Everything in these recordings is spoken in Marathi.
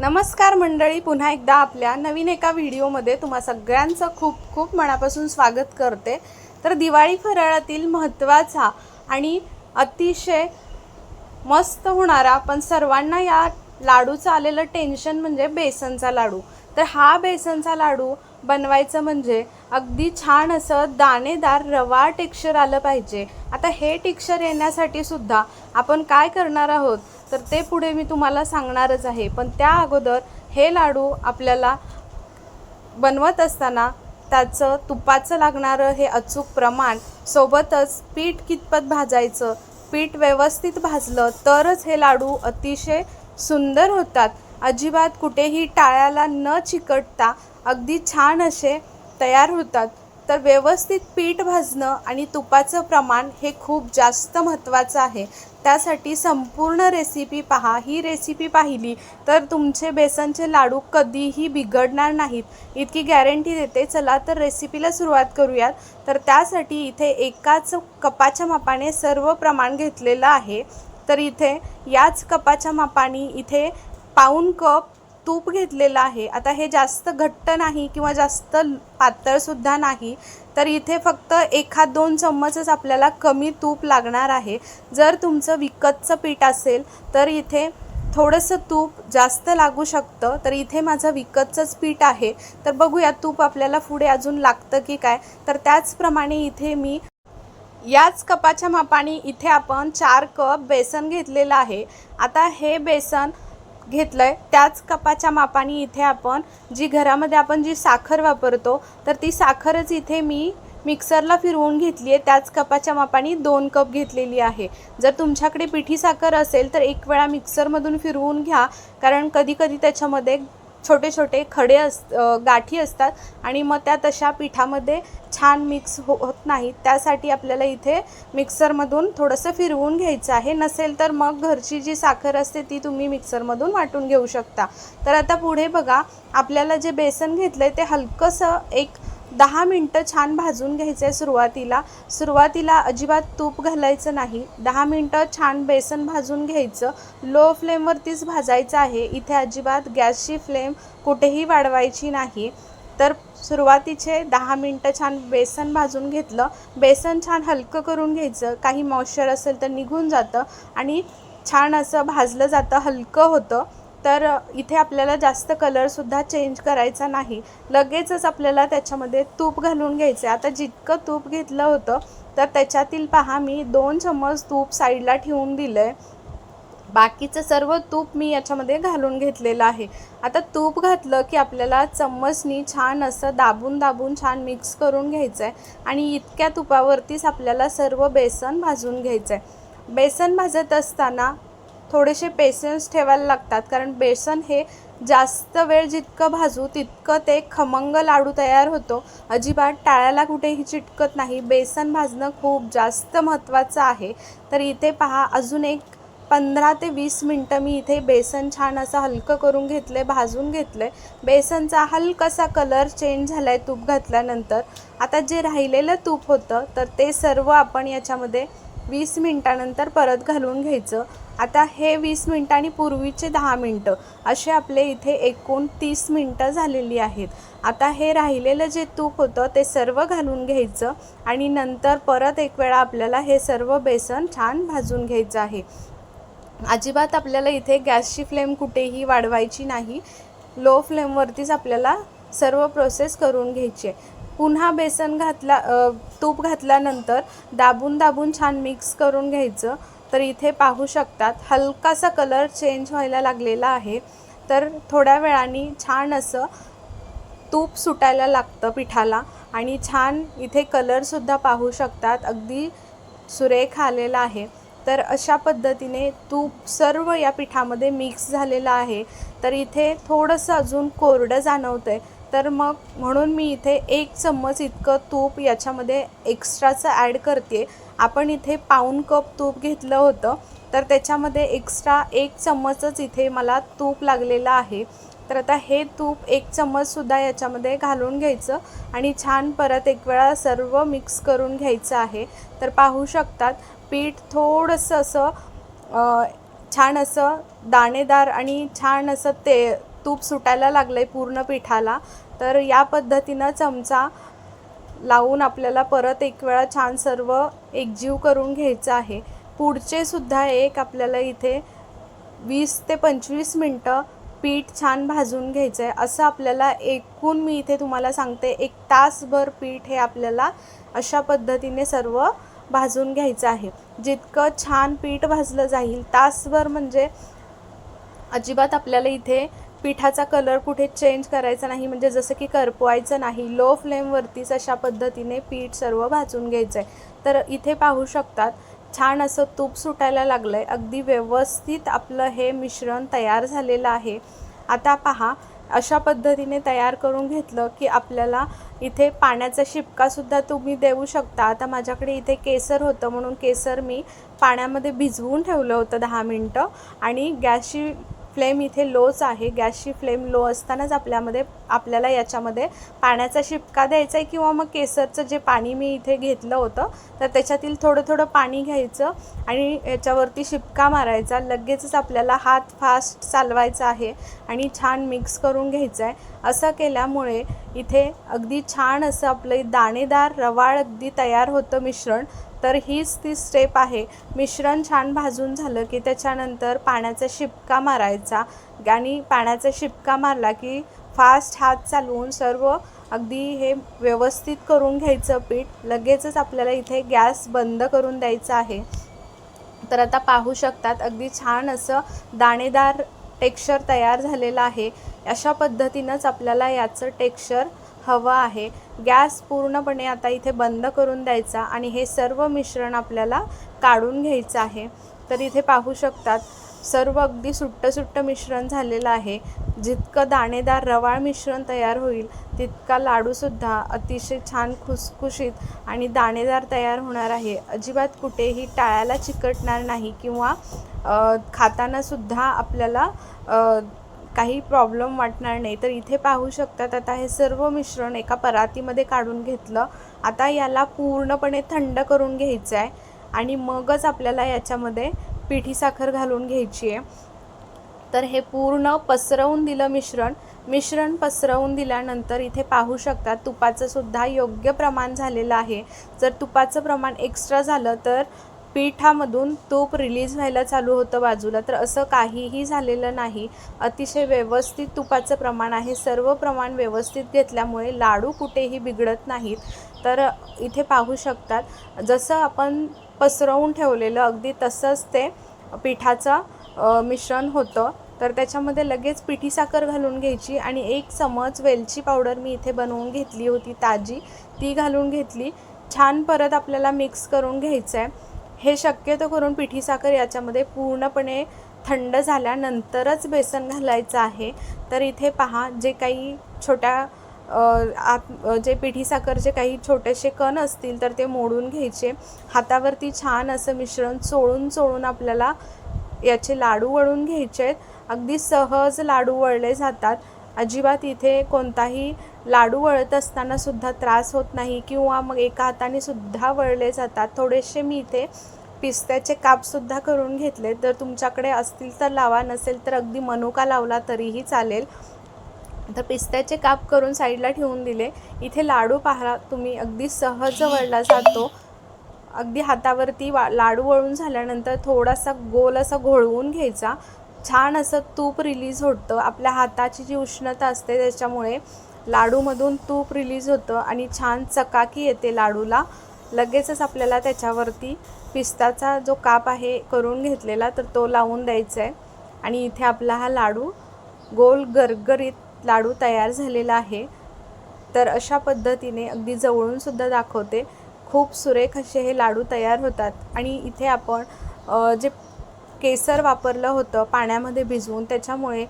नमस्कार मंडळी पुन्हा एकदा आपल्या नवीन एका व्हिडिओमध्ये तुम्हा सगळ्यांचं खूप खूप मनापासून स्वागत करते. तर दिवाळी फराळातील महत्त्वाचा आणि अतिशय मस्त होणारा पण सर्वांना या लाडूचं आलेलं टेन्शन म्हणजे बेसनचा लाडू. तर हा बेसनचा लाडू बनवायचं म्हणजे अगदी छान असं दाणेदार रवा टेक्स्चर आलं पाहिजे. आता हे टेक्स्चर येण्यासाठी सुद्धा आपण काय करणार आहोत? तर ते पुढे मी तुम्हाला सांगणारच आहे. पण त्या अगोदर हे लाडू आपल्याला बनवत असताना त्याचं तुपाचं लागणारं हे अचूक प्रमाण सोबतच पीठ कितपत भाजायचं पीठ व्यवस्थित भाजलं तरच हे लाडू अतिशय सुंदर होतात. अजिबात कुठेही टाळ्याला न चिकटता अगदी छान असे तयार होतात. तर व्यवस्थित पीठ भाजणं आणि तुपाचं प्रमाण हे खूप जास्त महत्त्वाचं आहे. त्यासाठी संपूर्ण रेसिपी पहा. ही रेसिपी पाहिली तर तुमचे बेसनचे लाडू कधीही बिघडणार नाहीत. इतकी गॅरंटी देते. चला तर रेसिपीला सुरुवात करूयात. तर त्यासाठी इथे एकाच कपाच्या मापाने सर्व प्रमाण घेतलेलं आहे. तर इथे याच कपाच्या मापाने इथे पाऊण कप तूप घेतलेलं आहे. आता हे जास्त घट्ट नाही किंवा जास्त पातळसुद्धा नाही तर इथे फक्त एखाद दोन चम्मचच आपल्याला कमी तूप लागणार आहे. जर तुमचं विकतचं पीठ असेल तर इथे थोडंसं तूप जास्त लागू शकतं. तर इथे माझं विकतचंच पीठ आहे. तर बघूया तूप आपल्याला पुढे अजून लागतं की काय? तर त्याचप्रमाणे इथे मी याच कपाच्या मापाने इथे आपण चार कप बेसन घेतलेलं आहे. आता हे बेसन घेतलं आहे त्याच कपाच्या मापाने इथे आपण जी घरामध्ये आपण जी साखर वापरतो तर ती साखरच इथे मी मिक्सरला फिरवून घेतली आहे त्याच कपाच्या मापाने दोन कप घेतलेली आहे. जर तुमच्याकडे पिठी साखर असेल तर एक वेळा मिक्सरमधून फिरवून घ्या. कारण कधी कधी त्याच्यामध्ये छोटे छोटे खडे अस गाठी असतात आणि मग त्या तशा पिठामध्ये छान मिक्स हो होत नाही त्यासाठी आपल्याला इथे मिक्सरमधून थोडंसं फिरवून घ्यायचं आहे. नसेल तर मग घरची जी साखर असते ती तुम्ही मिक्सरमधून वाटून घेऊ शकता. तर आता पुढे बघा आपल्याला जे बेसन घेतलं आहे ते हलकंसं एक दहा मिनटं छान भाजून घ्यायचं आहे सुरुवातीला. सुरुवातीला अजिबात तूप घालायचं नाही. दहा मिनटं छान बेसन भाजून घ्यायचं. लो फ्लेमवरतीच भाजायचं आहे. इथे अजिबात गॅसची फ्लेम कुठेही वाढवायची नाही. तर सुरुवातीचे दहा मिनटं छान बेसन भाजून घेतलं. बेसन छान हलकं करून घ्यायचं. काही मॉइश्चर असेल तर निघून जातं आणि छान असं भाजलं जातं हलकं होतं. तर इथे आपल्याला जास्त कलरसुद्धा चेंज करायचा नाही. लगेचच आपल्याला त्याच्यामध्ये तूप घालून घ्यायचं आहे. आता जितकं तूप घेतलं होतं तर त्याच्यातील पहा मी दोन चम्मच तूप साईडला ठेवून दिलं आहे बाकीचं सर्व तूप मी याच्यामध्ये घालून घेतलेलं आहे. आता तूप घातलं की आपल्याला चम्मचनी छान असं दाबून दाबून छान मिक्स करून घ्यायचं आहे आणि इतक्या तुपावरतीच आपल्याला सर्व बेसन भाजून घ्यायचं आहे बेसन भाजत असताना थोडेसे पेशन्स ठेवायला लागतात. कारण बेसन हे जास्त वेळ जितकं भाजू तितकं ते खमंग लाडू तयार होतो. अजिबात टाळ्याला कुठेही चिटकत नाही. बेसन भाजणं खूप जास्त महत्त्वाचं आहे. तर इथे पहा अजून एक पंधरा ते वीस मिनटं मी इथे बेसन छान असं हलकं करून घेतलं आहे भाजून घेतलं आहे बेसनचा हलकासा कलर चेंज झाला आहे तूप घातल्यानंतर. आता जे राहिलेलं तूप होतं तर ते सर्व आपण याच्यामध्ये वीस मिनटानंतर परत घालून घ्यायचं. आता हे वीस मिनटं आणि पूर्वीचे दहा मिनटं असे आपले इथे एकूण तीस मिनटं झालेली आहेत. आता हे राहिलेलं जे तूप होतं ते सर्व घालून घ्यायचं आणि नंतर परत एक वेळा आपल्याला हे सर्व बेसन छान भाजून घ्यायचं आहे. अजिबात आपल्याला इथे गॅसची फ्लेम कुठेही वाढवायची नाही. लो फ्लेमवरतीच आपल्याला सर्व प्रोसेस करून घ्यायची आहे. पुन्हा बेसन घातला तूप घातल्यानंतर दाबून दाबून छान मिक्स करून घ्यायचं. तर इथे पाहू शकतात हलकासा कलर चेंज व्हायला लागलेला आहे. तर थोड्या वेळाने छान असं तूप सुटायला लागतं पिठाला आणि छान इथे कलरसुद्धा पाहू शकतात. अगदी सुरेख आलेला आहे. तर अशा पद्धतीने तूप सर्व या पिठामध्ये मिक्स झालेलं आहे. तर इथे थोडंसं अजून कोरडं जाणवतं आहे तर मग म्हणून मी इथे एक चम्मच इतकं तूप याच्यामध्ये एक्स्ट्राचं ॲड करते. आपण इथे पाऊन कप तूप घेतलं होतं तर त्याच्यामध्ये एक्स्ट्रा एक चम्मचच इथे मला तूप लागलेलं आहे. तर आता हे तूप एक चम्मचसुद्धा याच्यामध्ये घालून घ्यायचं आणि छान परत एक वेळा सर्व मिक्स करून घ्यायचं आहे. तर पाहू शकतात पीठ थोडंसं असं छान असं दाणेदार आणि छान असं ते तूप सुटायला लागलं आहे पूर्ण पिठाला तर या पद्धतीनं चमचा लावून आपल्याला परत एक वेळा छान सर्व एकजीव करून घ्यायचं आहे. पुढचे सुद्धा एक आपल्याला इथे वीस ते पंचवीस मिनटं पीठ छान भाजून घ्यायचं आहे असं आपल्याला एकूण मी इथे तुम्हाला सांगते एक तासभर पीठ हे आपल्याला अशा पद्धतीने सर्व भाजून घ्यायचं आहे. जितकं छान पीठ भाजलं जाईल तासभर म्हणजे अजिबात आपल्याला इथे पिठाचा कलर कुठे चेंज करायचा नाही म्हणजे जसं की करपवायचं नाही लो फ्लेमवरतीच अशा पद्धतीने पीठ सर्व भाजून घ्यायचं आहे तर इथे पाहू शकतात छान असं तूप सुटायला लागलं आहे अगदी व्यवस्थित आपलं हे मिश्रण तयार झालेलं आहे. आता पहा अशा पद्धतीने तयार करून घेतलं की आपल्याला इथे पाण्याचा शिपकासुद्धा तुम्ही देऊ शकता. आता माझ्याकडे इथे केसर होतं म्हणून केसर मी पाण्यामध्ये भिजवून ठेवलं होतं दहा मिनटं. आणि गॅसची फ्लेम इथे लोच आहे. गॅसची फ्लेम लो असतानाच आपल्यामध्ये आपल्याला याच्यामध्ये पाण्याचा शिपका द्यायचा आहे किंवा मग केसरचं जे पाणी मी इथे घेतलं होतं तर त्याच्यातील थोडं थोडं पाणी घ्यायचं आणि याच्यावरती शिपका मारायचा. लगेचच आपल्याला हात फास्ट चालवायचा आहे आणि छान मिक्स करून घ्यायचं आहे असं केल्यामुळे इथे अगदी छान असं आपलं दाणेदार रवाळ अगदी तयार होतं मिश्रण. तर हीच ती स्टेप आहे. मिश्रण छान भाजून झालं की त्याच्यानंतर पाण्याचा शिपका मारायचा. आणि पाण्याचा शिपका मारला की फास्ट हात चालवून सर्व अगदी हे व्यवस्थित करून घ्यायचं पीठ. लगेचच आपल्याला इथे गॅस बंद करून द्यायचा आहे. तर आता पाहू शकतात अगदी छान असं दाणेदार टेक्स्चर तयार झालेलं आहे. अशा पद्धतीनंच आपल्याला याचं टेक्स्चर हवं आहे. गॅस पूर्णपणे आता इथे बंद करून द्यायचा आणि हे सर्व मिश्रण आपल्याला काढून घ्यायचं आहे. तर इथे पाहू शकतात सर्व अगदी सुट्टं सुट्टं मिश्रण झालेलं आहे. जितकं दाणेदार रवाळ मिश्रण तयार होईल तितका लाडूसुद्धा अतिशय छान खुसखुशीत आणि दाणेदार तयार होणार आहे. अजिबात कुठेही टाळ्याला चिकटणार नाही किंवा खातानासुद्धा आपल्याला काही प्रॉब्लेम वाटणार नाही. तर इथे पाहू शकतात आता हे सर्व मिश्रण एका परातीमध्ये काढून घेतलं. आता याला पूर्णपणे थंड करून घ्यायचं आहे आणि मगच आपल्याला याच्यामध्ये पिठी साखर घालून घ्यायची आहे तर हे पूर्ण पसरवून दिलं मिश्रण. मिश्रण पसरवून दिल्यानंतर इथे पाहू शकता तुपाचं सुद्धा योग्य प्रमाण झालेलं आहे. जर तुपाचं प्रमाण एक्स्ट्रा झालं तर पिठामधून तूप रिलीज व्हायला चालू होतं बाजूला. तर असं काहीही झालेलं नाही. अतिशय व्यवस्थित तुपाचं प्रमाण आहे. सर्व प्रमाण व्यवस्थित घेतल्यामुळे लाडू कुठेही बिघडत नाहीत. तर इथे पाहू शकतात जसं आपण पसरवून ठेवलेलं अगदी तसंच ते पिठाचं मिश्रण होतं. तर त्याच्यामध्ये लगेच पिठी साखर घालून घ्यायची आणि एक चमच वेलची पावडर मी इथे बनवून घेतली होती ताजी. ती घालून घेतली. छान परत आपल्याला मिक्स करून घ्यायचं आहे हे शक्यतो करून पिठी साखर याच्यामध्ये पूर्णपणे थंड झाल्यानंतरच बेसन घालायचं आहे. तर इथे पहा जे काही छोट्या आत जे पिठी साखरचे काही छोटेसे कण असतील तर ते मोडून घ्यायचे. हातावरती छान असं मिश्रण चोळून चोळून आपल्याला याचे लाडू वळून घ्यायचे आहेत. अगदी सहज लाडू वळले जातात. अजिबात इथे कोणताही लाडू वळत असताना सुद्धा त्रास होत नाही किंवा मग एका हाताने सुद्धा वळले जातात. थोडेसे मी इथे पिस्त्याचे कापसुद्धा करून घेतले जर तुमच्याकडे असतील तर लावा नसेल तर अगदी मनुका लावला तरीही चालेल. तर पिस्त्याचे काप करून साईडला ठेवून दिले. इथे लाडू पाहा तुम्ही अगदी सहज वळला जातो. अगदी हातावरती वा लाडू वळून झाल्यानंतर थोडासा गोल असा घोळवून घ्यायचा. छान असं तूप रिलीज होतं. आपल्या हाताची जी उष्णता असते त्याच्यामुळे लाडूमधून तूप रिलीज होतं आणि छान चकाकी येते लाडूला. लगेचच आपल्याला त्याच्यावरती पिस्ताचा जो काप आहे करून घेतलेला तर तो लावून द्यायचा आहे. आणि इथे आपला हा लाडू गोल गरगरीत लाडू तयार झालेला आहे. तर अशा पद्धतीने अगदी जवळूनसुद्धा दाखवते. खूप सुरेख असे हे लाडू तयार होतात. आणि इथे आपण जे केसर वापरलं होतं पाण्यामध्ये भिजवून त्याच्यामुळे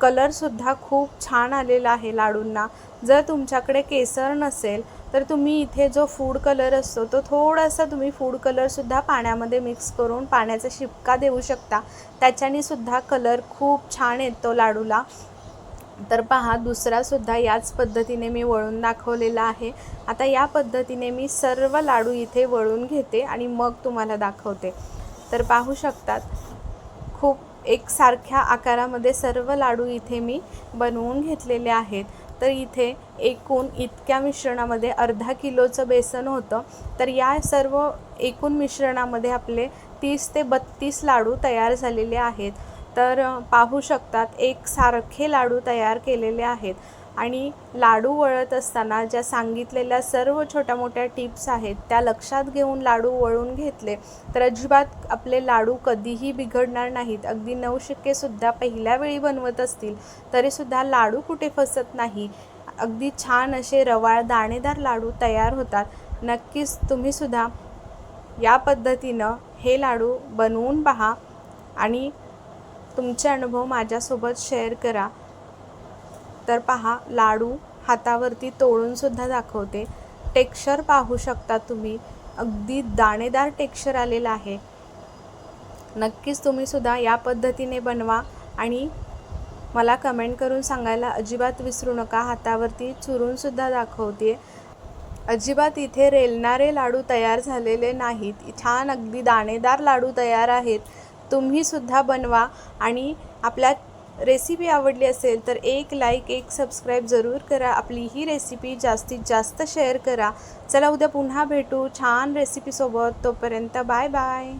कलरसुद्धा खूप छान आलेला आहे लाडूंना. जर तुमच्याकडे केसर नसेल तर तुम्ही इथे जो फूड कलर असतो तो थोडासा तुम्ही फूड कलरसुद्धा पाण्यामध्ये मिक्स करून पाण्याचा शिपका देऊ शकता. त्याच्याने सुद्धा कलर खूप छान येतो लाडूला. तर पहा दुसरासुद्धा याच पद्धतीने मी वळून दाखवलेला आहे. आता या पद्धतीने मी सर्व लाडू इथे वळून घेते आणि मग तुम्हाला दाखवते. तर पाहू शकतात खूप एकसारख्या आकारामध्ये सर्व लाडू इथे मी बनवून घेतलेले आहेत. तर इथे एकूण इतक्या मिश्रणामध्ये अर्धा किलोचं बेसन होतं. तर या सर्व एकूण मिश्रणामध्ये आपले तीस ते बत्तीस लाडू तयार झालेले आहेत. तर पाहू शकतात एक सारखे लाडू तयार केलेले आहेत. आणि लाडू वळत असताना ज्या सांगितलेल्या सर्व छोट्या मोठ्या टिप्स आहेत त्या लक्षात घेऊन लाडू वळून घेतले तर अजिबात आपले लाडू कधीही बिघडणार नाहीत. अगदी नवशिक्केसुद्धा पहिल्या वेळी बनवत असतील तरीसुद्धा लाडू कुठे फसत नाही. अगदी छान असे रवाळ दाणेदार लाडू तयार होतात. नक्कीच तुम्हीसुद्धा या पद्धतीनं हे लाडू बनवून पहा आणि तुमचे अनुभव माझ्यासोबत शेअर करा. तर पहा लाडू हातावरती तोडूनसुद्धा दाखवते. टेक्स्चर पाहू शकता तुम्ही. अगदी दाणेदार टेक्स्चर आलेलं आहे. नक्कीच तुम्हीसुद्धा या पद्धतीने बनवा आणि मला कमेंट करून सांगायला अजिबात विसरू नका. हातावरती चुरूनसुद्धा दाखवते. अजिबात इथे रेलणारे लाडू तयार झालेले नाहीत. छान अगदी दाणेदार लाडू तयार आहेत. तुम्हीसुद्धा बनवा आणि आपल्या रेसिपी आवडली असेल तर एक लाईक एक सबस्क्राईब जरूर करा. आपली ही रेसिपी जास्तीत जास्त शेअर करा. चला उद्या पुन्हा भेटू. छान रेसिपीसोबत तोपर्यंत बाय बाय